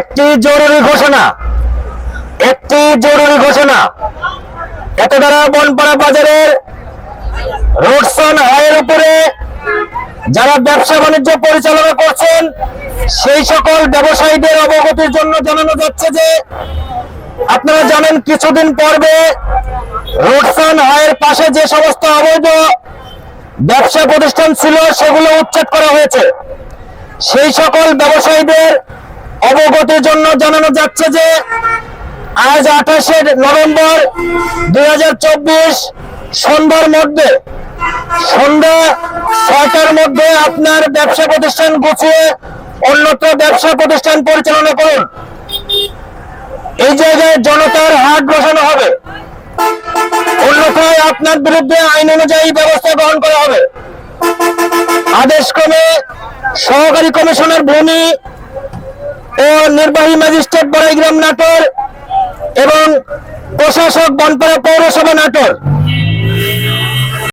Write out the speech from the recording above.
একটি জরুরি ঘোষণা, একটি জরুরি ঘোষণা। এত দ্বারা বনপাড়া বাজারের রোডসন হাইয়ের উপরে যারা ব্যবসা বাণিজ্য পরিচালনা করছেন, সেই সকল ব্যবসায়ীদের অবগতির জন্য জানানো যাচ্ছে যে, আপনারা জানেন কিছুদিন পর্বে রোডসন হাইয়ের পাশে যে সমস্ত অবৈধ ব্যবসা প্রতিষ্ঠান ছিল, সেগুলো উচ্ছেদ করা হয়েছে। সেই সকল ব্যবসায়ীদের অবগতির জন্য জানানো যাচ্ছে যে আজ আঠাশে নভেম্বর দুই সন্ধ্যার মধ্যে, সন্ধ্যা ছয়টার মধ্যে আপনার ব্যবসা প্রতিষ্ঠান গুছিয়ে অন্যত্র ব্যবসা প্রতিষ্ঠান পরিচালনা করুন। এই জায়গায় জনতার হাট বসানো হবে। অন্যথায় আপনার বিরুদ্ধে আইন অনুযায়ী ব্যবস্থা গ্রহণ করা হবে। আদেশ ক্রমে সহকারী কমিশনের ভূমি ও নির্বাহী ম্যাজিস্ট্রেট বড়াইগ্রাম নাটোর এবং প্রশাসক বনপাড়া পৌরসভা নাটোর।